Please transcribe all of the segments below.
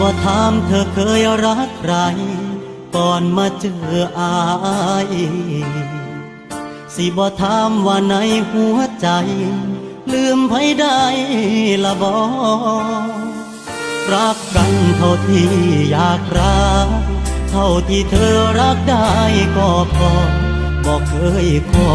บ่ถามเธอเคยรักใคร ก่อนมาเจออาย สิบ่ถามว่าในหัวใจ ลืมไผได้ละบอรักกันเท่าที่อยากรัก เท่าที่เธอรักได้ก็พอบอกเคยขอ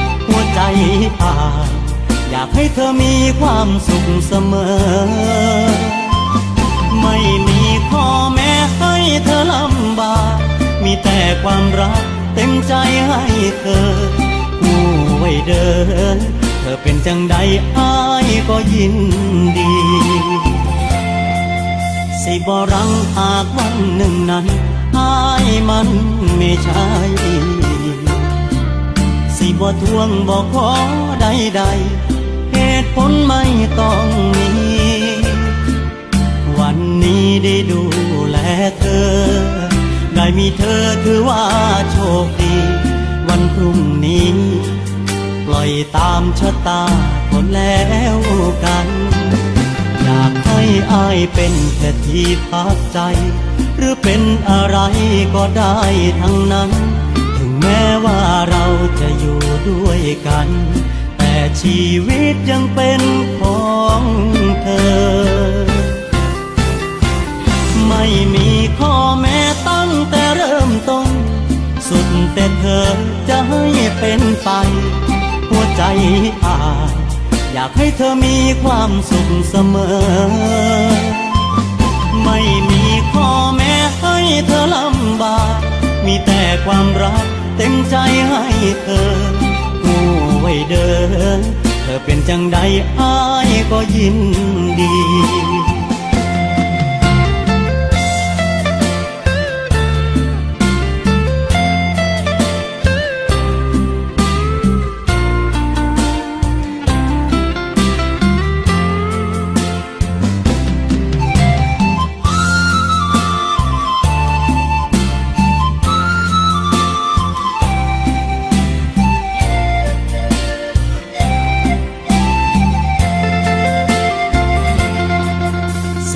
หัวใจอ่านอยากให้เธอมีความสุขเสมอ ไม่มีข้อแม้ให้เธอลำบาก มีแต่ความรักเต็มใจให้เธอผู้ไว้เดิน เธอเป็นจังใดอ้ายก็ยินดี สิบรังหากวันหนึ่งนั้นอายมันไม่ใช่ บ่ทวงบ่ขอใดๆเหตุผลไม่ต้องมี วันนี้ได้ดูแลเธอ ได้มีเธอถือว่าโชคดี วันพรุ่งนี้ ปล่อยตามชะตาคนแล้วกัน อยากให้อายเป็นแค่ที่พักใจ หรือเป็นอะไรก็ได้ทั้งนั้น แม้ว่าเราจะอยู่ด้วยกัน แต่ชีวิตยังเป็นของเธอ ไม่มีข้อแม้ตั้งแต่เริ่มต้น สุดแต่เธอจะให้เป็นไป หัวใจอาจอยากให้เธอมีความสุขเสมอ ไม่มีข้อแม้ให้เธอลำบาก มีแต่ความรัก เต็มใจให้เธอผู้ไว้เดิน เธอเป็นจังใดอ้ายก็ยินดี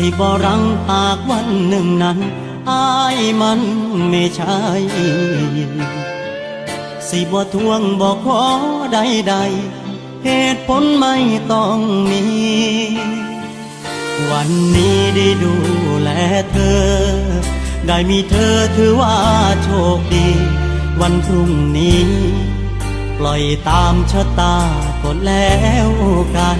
สิบรังหากวันหนึ่งนั้นอายมันไม่ใช่สิบ่ทวงบ่ขอใดๆเหตุผลไม่ต้องมี วันนี้ได้ดูแลเธอ ได้มีเธอถือว่าโชคดี วันพรุ่งนี้ ปล่อยตามชะตาก็แล้วกัน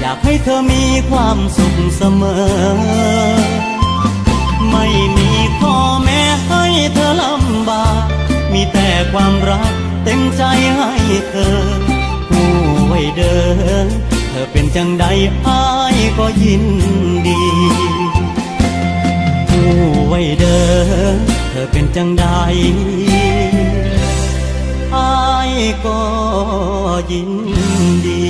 อยากให้เธอมีความสุขเสมอ ไม่มีข้อแม้ให้เธอลำบาก มีแต่ความรักเต็มใจให้เธอผู้ไว้เดิน เธอเป็นจังใดอ้ายก็ยินดีผู้ไว้เดิน เธอเป็นจังใดอายก็ยินดี